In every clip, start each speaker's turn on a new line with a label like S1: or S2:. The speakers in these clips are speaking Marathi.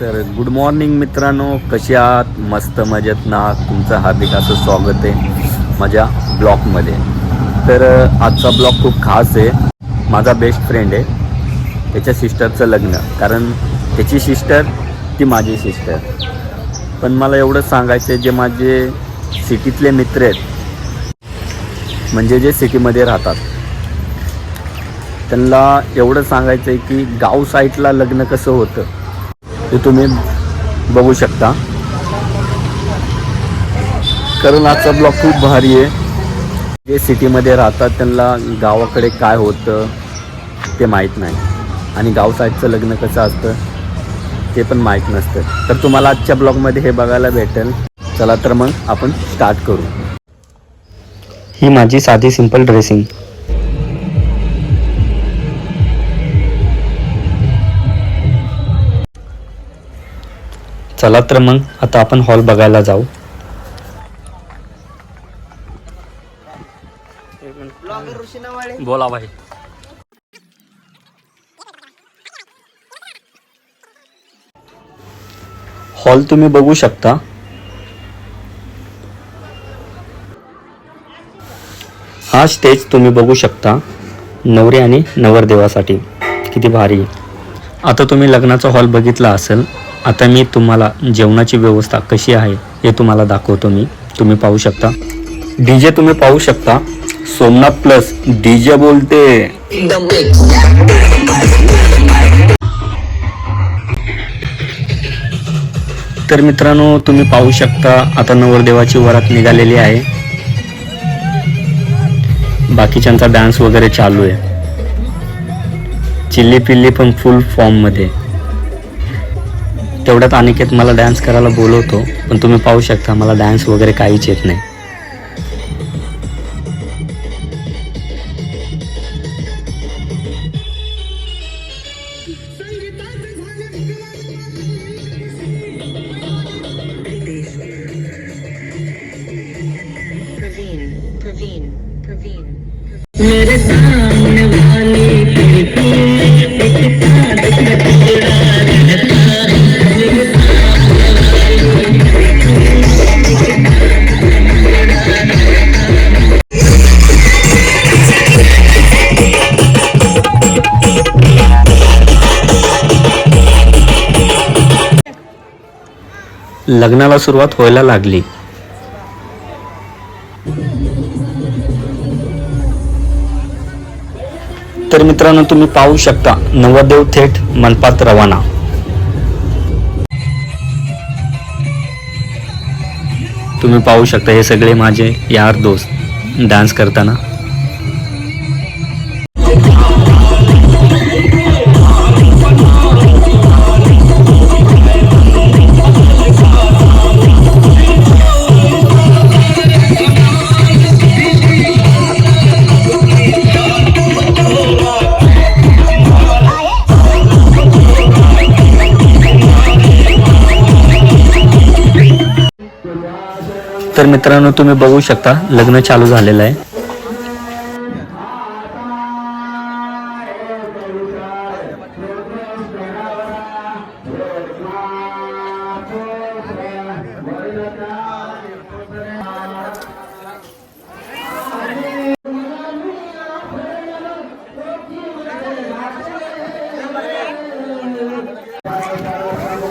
S1: तर गुड मॉर्निंग मित्रांनो. कशी आहात? मस्त मजेत ना? तुमचं हार्दिक असं स्वागत आहे माझ्या ब्लॉगमध्ये. तर आजचा ब्लॉग खूप खास आहे. माझा बेस्ट फ्रेंड आहे. त्याच्या सिस्टरचं लग्न. कारण त्याची सिस्टर ती माझी सिस्टर पण मला एवढं सांगायचं आहे जे माझे सिटीतले मित्र आहेत म्हणजे जे सिटीमध्ये राहतात त्यांना एवढं सांगायचं आहे की गाव साईडला लग्न कसं होतं? ते तुम्ही बघू शकता. कारण आजचा ब्लॉग खूप भारी आहे. जे सिटीमध्ये राहतात त्यांना गावाकडे काय होतं ते माहीत नाही. आणि गाव साईडचं लग्न कसं असतं ते पण माहीत नसतं. तर तुम्हाला आजच्या ब्लॉगमध्ये हे बघायला भेटेल. चला तर मग आपण स्टार्ट करू.
S2: ही माझी साधी सिंपल ड्रेसिंग चला तर मग आता आपण हॉल बघायला जाऊ.
S1: बोला भाई.
S2: हॉल तुम्ही बघू शकता. हा स्टेज तुम्ही बघू शकता. नवरी आणि नवरदेवासाठी. किती भारी. आता तुम्ही लग्नाचा हॉल बघितला असेल. आता मी तुम्हाला जेवणाची व्यवस्था कशी आहे हे तुम्हाला दाखवतो मी. तुम्ही पाहू शकता. डीजे तुम्ही पाहू शकता. सोमनाथ प्लस डीजे बोलते. तर मित्रांनो तुम्ही पाहू शकता आता नवरदेवाची वरात निघालेली आहे. बाकीच्यांचा डान्स वगैरे चालू आहे. चिल्ली पिल्ली पण फुल फॉर्ममध्ये. तेवढ्यात अनिकेत मला डान्स करायला बोलवतो पण तुम्ही पाहू शकता मला डान्स वगैरे काहीच येत नाही.
S3: Praveen, Praveen,
S2: लग्नाला सुरुवात व्हायला लागली. तर मित्रांनो तुम्ही पाहू शकता नवदेव थेट मनपात रवाना. तुम्ही पाहू शकता हे सगळे माझे यार दोस्त डान्स करताना. तर मित्रांनो तुम्ही बघू शकता लग्न चालू झालेलं आहे.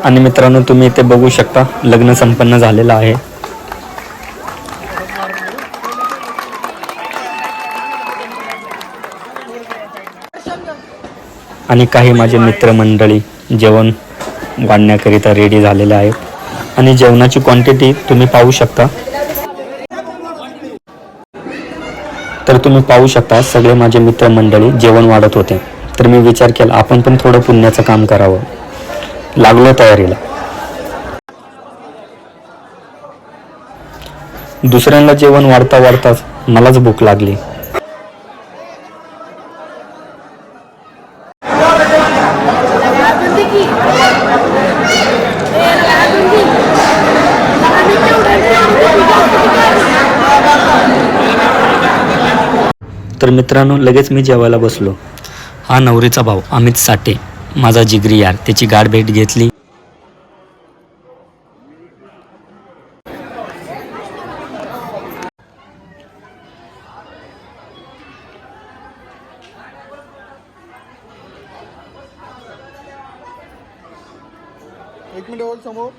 S2: आणि मित्रांनो तुम्ही इथे बघू शकता लग्न संपन्न झालेलं आहे. आणि काही माझे मित्रमंडळी जेवण वाढण्याकरिता रेडी झालेले आहेत. आणि जेवणाची क्वांटिटी तुम्ही पाहू शकता. तर तुम्ही पाहू शकता सगळे माझे मित्रमंडळी जेवण वाढत होते. तर मी विचार केला आपण पण थोडं पुण्याचं काम करावं. लागलो तयारीला. दुसऱ्यांना जेवण वाढता वाढताच मलाच भूक लागली. तर मित्रांनो लगेच मी जेवायला बसलो. हा नवरीचा भाऊ अमित साठे माझा जिगरी यार त्याची गाड भेट घेतली.
S4: एक मिनिट समोर.